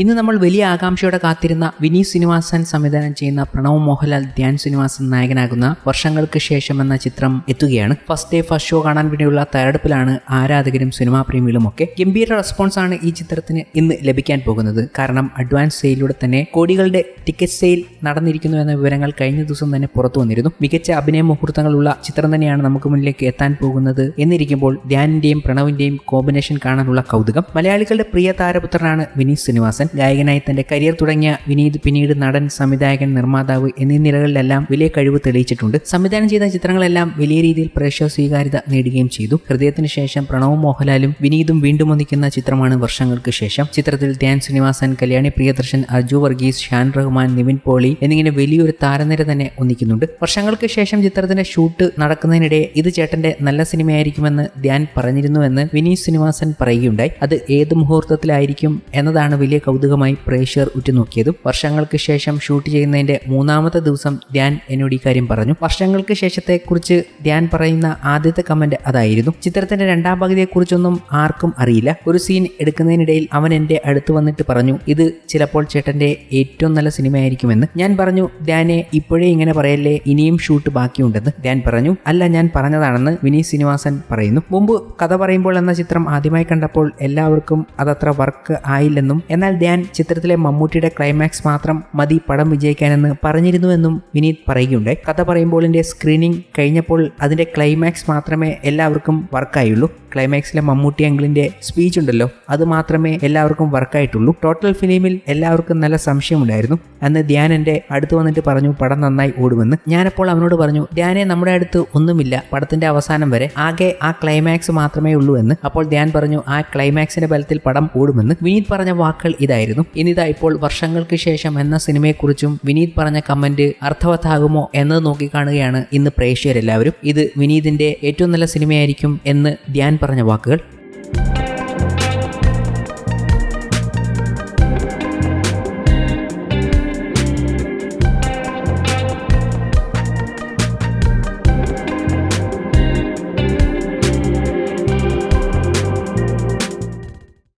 ഇന്ന് നമ്മൾ വലിയ ആകാംക്ഷയോടെ കാത്തിരുന്ന വിനീത് ശ്രീനിവാസൻ സംവിധാനം ചെയ്യുന്ന പ്രണവ് മോഹൻലാൽ ധ്യാൻ ശ്രീനിവാസൻ നായകനാകുന്ന വർഷങ്ങൾക്ക് ശേഷം എന്ന ചിത്രം എത്തുകയാണ്. ഫസ്റ്റ് ഡേ ഫസ്റ്റ് ഷോ കാണാൻ വേണ്ടിയുള്ള തയ്യാറെടുപ്പിലാണ് ആരാധകരും സിനിമാ പ്രേമികളും ഒക്കെ ഗംഭീര ആണ് ഈ ചിത്രത്തിന് ഇന്ന് ലഭിക്കാൻ പോകുന്നത്. കാരണം അഡ്വാൻസ് സെയിലൂടെ തന്നെ കോടികളുടെ ടിക്കറ്റ് സെയിൽ നടന്നിരിക്കുന്നു എന്ന വിവരങ്ങൾ കഴിഞ്ഞ ദിവസം തന്നെ പുറത്തു വന്നിരുന്നു. മികച്ച അഭിനയ മുഹൂർത്തങ്ങളുള്ള ചിത്രം തന്നെയാണ് നമുക്ക് മുന്നിലേക്ക് എത്താൻ പോകുന്നത് എന്നിരിക്കുമ്പോൾ ധ്യാനിന്റെയും പ്രണവിന്റെയും കോമ്പിനേഷൻ കാണാനുള്ള കൗതുകം. മലയാളികളുടെ പ്രിയ താരപുത്രനാണ് വിനീത് ശ്രീനിവാസൻ. ഗായകനായി തന്റെ കരിയർ തുടങ്ങിയ വിനീത് പിന്നീട് നടൻ സംവിധായകൻ നിർമ്മാതാവ് എന്നീ നിലകളിലെല്ലാം വലിയ കഴിവ് തെളിയിച്ചിട്ടുണ്ട്. സംവിധാനം ചെയ്ത ചിത്രങ്ങളെല്ലാം വലിയ രീതിയിൽ പ്രേക്ഷക സ്വീകാര്യത നേടുകയും ചെയ്തു. ഹൃദയത്തിന് ശേഷം പ്രണവും മോഹൻലാലും വിനീതും വീണ്ടും ഒന്നിക്കുന്ന ചിത്രമാണ് വർഷങ്ങൾക്ക് ശേഷം. ചിത്രത്തിൽ ധ്യാൻ ശ്രീനിവാസൻ കല്യാണി പ്രിയദർശൻ അർജു വർഗീസ് ഷാൻ റഹ്മാൻ നിവിൻ പോളി എന്നിങ്ങനെ വലിയൊരു താരനിര തന്നെ ഒന്നിക്കുന്നുണ്ട്. വർഷങ്ങൾക്ക് ശേഷം ചിത്രത്തിന്റെ ഷൂട്ട് നടക്കുന്നതിനിടെ ഇത് ചേട്ടന്റെ നല്ല സിനിമയായിരിക്കുമെന്ന് ധ്യാൻ പറഞ്ഞിരുന്നുവെന്ന് വിനീത് ശ്രീനിവാസൻ പറയുകയുണ്ടായി. അത് ഏത് മുഹൂർത്തത്തിലായിരിക്കും എന്നതാണ് വലിയ കൗതുകമായി പ്രേക്ഷകർ ഉറ്റുനോക്കിയതും വർഷങ്ങൾക്ക് ശേഷം ഷൂട്ട് ചെയ്യുന്നതിന്റെ മൂന്നാമത്തെ ദിവസം ധ്യാൻ എന്നോട് ഈ കാര്യം പറഞ്ഞു. വർഷങ്ങൾക്ക് ശേഷത്തെ കുറിച്ച് ധ്യാൻ പറയുന്ന ആദ്യത്തെ കമന്റ് അതായിരുന്നു. ചിത്രത്തിന്റെ രണ്ടാം പകുതിയെക്കുറിച്ചൊന്നും ആർക്കും അറിയില്ല. ഒരു സീൻ എടുക്കുന്നതിനിടയിൽ അവൻ എന്റെ അടുത്ത് വന്നിട്ട് പറഞ്ഞു ഇത് ചിലപ്പോൾ ചേട്ടന്റെ ഏറ്റവും നല്ല സിനിമയായിരിക്കുമെന്ന്. ഞാൻ പറഞ്ഞു ധ്യാനെ ഇപ്പോഴേ ഇങ്ങനെ പറയല്ലേ ഇനിയും ഷൂട്ട് ബാക്കിയുണ്ടെന്ന്. ധ്യാൻ പറഞ്ഞു അല്ല ഞാൻ പറഞ്ഞതാണെന്ന് വിനീത് ശ്രീനിവാസൻ പറയുന്നു. മുമ്പ് കഥ പറയുമ്പോൾ എന്ന ചിത്രം ആദ്യമായി കണ്ടപ്പോൾ എല്ലാവർക്കും അതത്ര വർക്ക് ആയില്ലെന്നും എന്നാൽ ധ്യാൻ ചിത്രത്തിലെ മമ്മൂട്ടിയുടെ ക്ലൈമാക്സ് മാത്രം മതി പടം വിജയിക്കാനെന്ന് പറഞ്ഞിരുന്നുവെന്നും വിനീത് പറയുകയുണ്ടായി. കഥ പറയുമ്പോൾ സ്ക്രീനിങ് കഴിഞ്ഞപ്പോൾ അതിന്റെ ക്ലൈമാക്സ് മാത്രമേ എല്ലാവർക്കും വർക്കായുള്ളൂ ക്ലൈമാക്സിലെ മമ്മൂട്ടി അങ്കിളിന്റെ സ്പീച്ച് ഉണ്ടല്ലോ അത് മാത്രമേ എല്ലാവർക്കും വർക്കായിട്ടുള്ളൂ ടോട്ടൽ ഫിലിമിൽ എല്ലാവർക്കും നല്ല സംശയമുണ്ടായിരുന്നു. അന്ന് ധ്യാൻ എന്റെ അടുത്ത് വന്നിട്ട് പറഞ്ഞു പടം നന്നായി ഓടുമെന്ന്. ഞാനപ്പോൾ അവനോട് പറഞ്ഞു ധ്യാനെ നമ്മുടെ അടുത്ത് ഒന്നുമില്ല. പടത്തിന്റെ അവസാനം വരെ ആകെ ആ ക്ലൈമാക്സ് മാത്രമേ ഉള്ളൂ എന്ന്. അപ്പോൾ ധ്യാൻ പറഞ്ഞു ആ ക്ലൈമാക്സിന്റെ ബലത്തിൽ പടം ഓടുമെന്ന്. വിനീത് പറഞ്ഞ വാക്കുകൾ ഇതായിരുന്നു. ഇനിതാ ഇപ്പോൾ വർഷങ്ങൾക്ക് ശേഷം എന്ന സിനിമയെക്കുറിച്ചും വിനീത് പറഞ്ഞ കമന്റ് അർത്ഥവത്താകുമോ എന്നത് നോക്കിക്കാണുകയാണ് ഇന്ന് പ്രേക്ഷകരെല്ലാവരും. ഇത് വിനീതിന്റെ ഏറ്റവും നല്ല സിനിമയായിരിക്കും എന്ന് ധ്യാൻ പറഞ്ഞ വാക്കുകൾ